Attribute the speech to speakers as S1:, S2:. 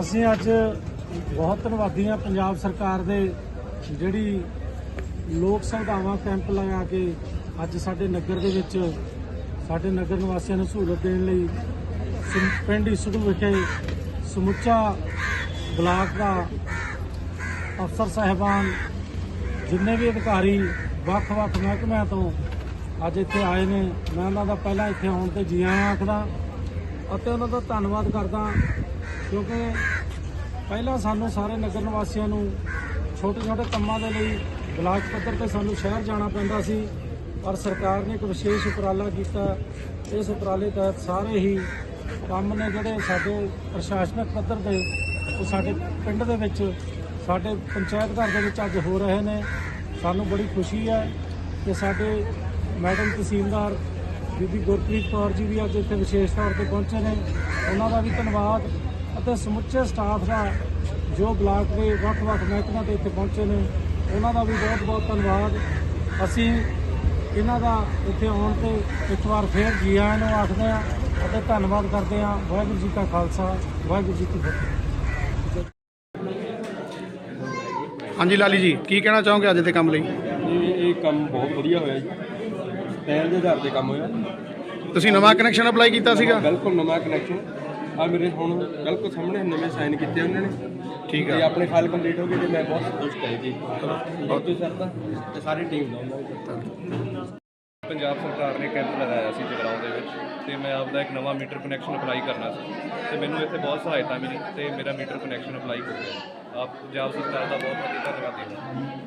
S1: ਅਸੀਂ ਅੱਜ ਬਹੁਤ ਧੰਨਵਾਦੀ ਹਾਂ ਪੰਜਾਬ ਸਰਕਾਰ ਦੇ ਜਿਹੜੀ ਲੋਕ ਸੁਵਿਧਾਵਾਂ ਕੈਂਪ ਲਗਾ ਕੇ ਅੱਜ ਸਾਡੇ ਨਗਰ ਦੇ ਵਿੱਚ, ਸਾਡੇ ਨਗਰ ਨਿਵਾਸੀਆਂ ਨੂੰ ਸਹੂਲਤ ਦੇਣ ਲਈ ਸਮ- ਪਿੰਡ ਇਸੜੂ ਵਿਖੇ ਸਮੁੱਚਾ ਬਲਾਕ ਦਾ ਅਫਸਰ ਸਾਹਿਬਾਨ, ਜਿੰਨੇ ਵੀ ਅਧਿਕਾਰੀ ਵੱਖ-ਵੱਖ ਮਹਿਕਮਿਆਂ ਤੋਂ ਅੱਜ ਇੱਥੇ ਆਏ ਨੇ, ਮੈਂ ਉਹਨਾਂ ਦਾ ਪਹਿਲਾਂ ਇੱਥੇ ਆਉਣ ਤੇ ਜੀ ਆਇਆਂ ਆਖਦਾ, ਅਤੇ ਉਹਨਾਂ ਦਾ ਧੰਨਵਾਦ ਕਰਦਾ ਕਿਉਂਕਿ ਪਹਿਲਾਂ ਸਾਨੂੰ ਸਾਰੇ ਨਗਰ ਨਿਵਾਸੀਆਂ ਨੂੰ ਛੋਟੇ-ਛੋਟੇ ਕੰਮਾਂ ਦੇ ਲਈ ਬਲਾਕ ਪੱਧਰ ਤੇ ਸਾਨੂੰ ਸ਼ਹਿਰ ਜਾਣਾ ਪੈਂਦਾ ਸੀ, ਪਰ ਸਰਕਾਰ ਨੇ ਇੱਕ ਵਿਸ਼ੇਸ਼ ਉਪਰਾਲਾ ਕੀਤਾ। ਇਸ ਉਪਰਾਲੇ ਤਹਿਤ ਸਾਰੇ ਹੀ ਕੰਮ ਨੇ ਜਿਹੜੇ ਸਾਡੇ ਪ੍ਰਸ਼ਾਸਨਿਕ ਪੱਧਰ ਤੇ, ਉਹ ਸਾਡੇ ਪਿੰਡ ਦੇ ਵਿੱਚ, ਸਾਡੇ ਪੰਚਾਇਤ ਘਰ ਦੇ ਵਿੱਚ ਅੱਜ ਹੋ ਰਹੇ ਨੇ। ਸਾਨੂੰ ਬੜੀ ਖੁਸ਼ੀ ਹੈ ਕਿ ਸਾਡੇ ਮੈਡਮ ਤਹਿਸੀਲਦਾਰ ਬੀਬੀ ਗੁਰਪ੍ਰੀਤ ਕੌਰ ਜੀ ਵੀ ਅੱਜ ਇੱਥੇ ਵਿਸ਼ੇਸ਼ ਤੌਰ ਤੇ ਪਹੁੰਚੇ ਨੇ। ਉਹਨਾਂ ਦਾ ਵੀ ਧੰਨਵਾਦ। ਅਤੇ ਸਮੁੱਚੇ ਸਟਾਫ ਦਾ ਜੋ ਬਲਾਕ ਦੇ ਵੱਖ-ਵੱਖ ਮਹਿਕਮਿਆਂ ਤੇ ਇੱਥੇ ਪਹੁੰਚੇ ਨੇ ਉਹਨਾਂ ਦਾ ਵੀ ਬਹੁਤ-ਬਹੁਤ ਧੰਨਵਾਦ। ਅਸੀਂ ਇਹਨਾਂ ਦਾ ਇੱਥੇ ਆਉਣ ਤੇ ਇੱਕ ਵਾਰ ਫੇਰ ਜੀ ਆਇਆਂ ਨੂੰ ਆਖਦੇ ਹਾਂ ਅਤੇ ਧੰਨਵਾਦ ਕਰਦੇ ਹਾਂ। ਵਾਹਿਗੁਰੂ ਜੀ ਕਾ ਖਾਲਸਾ ਵਾਹਿਗੁਰੂ ਜੀ ਕੀ ਫਤਿਹ।
S2: ਹਾਂਜੀ ਲਾਲੀ ਜੀ ਕੀ ਕਹਿਣਾ ਚਾਹੋਗੇ ਅੱਜ ਦੇ ਕੰਮ ਲਈ?
S3: ਇਹ ਇਹ ਕੰਮ ਬਹੁਤ ਵਧੀਆ ਹੋਇਆ ਜੀ। ਪਹਿਲ ਦੇ ਆਧਾਰ ਤੇ ਕੰਮ ਹੋਇਆ।
S2: ਤੁਸੀਂ ਨਵਾਂ ਕਨੈਕਸ਼ਨ ਅਪਲਾਈ ਕੀਤਾ ਸੀਗਾ?
S3: ਬਿਲਕੁਲ ਨਵਾਂ ਕਨੈਕਸ਼ਨ ਆ ਮੇਰੇ ਹੁਣ ਬਿਲਕੁਲ ਸਾਹਮਣੇ ਨਵੇਂ ਸਾਈਨ ਕੀਤੇ ਉਹਨਾਂ ਨੇ।
S2: ਠੀਕ
S3: ਤੇ
S2: ਆ
S3: ਆਪਣੇ ਫਾਈਲ ਕੰਪਲੀਟ ਹੋ ਗਈ ਤੇ ਮੈਂ ਬਹੁਤ ਸੰਤੁਸ਼ਟ ਹਾਂ ਜੀ। ਬਹੁਤ ਸਰ ਦਾ ਤੇ ਸਾਰੀ ਟੀਮ ਦਾ ਉਹਨਾਂ ਦੀ
S4: ਪੰਜਾਬ ਸਰਕਾਰ ਨੇ ਕੈਂਪ ਲਗਾਇਆ ਸੀ ਜਗਰਾਉਂ ਦੇ ਵਿੱਚ ਤੇ ਮੈਂ ਆਪਦਾ ਇੱਕ ਨਵਾਂ ਮੀਟਰ ਕਨੈਕਸ਼ਨ ਅਪਲਾਈ ਕਰਨਾ ਸੀ। ਤੇ ਮੈਨੂੰ ਇੱਥੇ ਬਹੁਤ ਸਹਾਇਤਾ ਮਿਲੀ ਤੇ ਮੇਰਾ ਮੀਟਰ ਕਨੈਕਸ਼ਨ ਅਪਲਾਈ ਹੋ ਗਿਆ। ਆਪ ਪੰਜਾਬ ਸਰਕਾਰ ਦਾ ਬਹੁਤ ਬਹੁਤ ਧੰਨਵਾਦੀ ਹਾਂ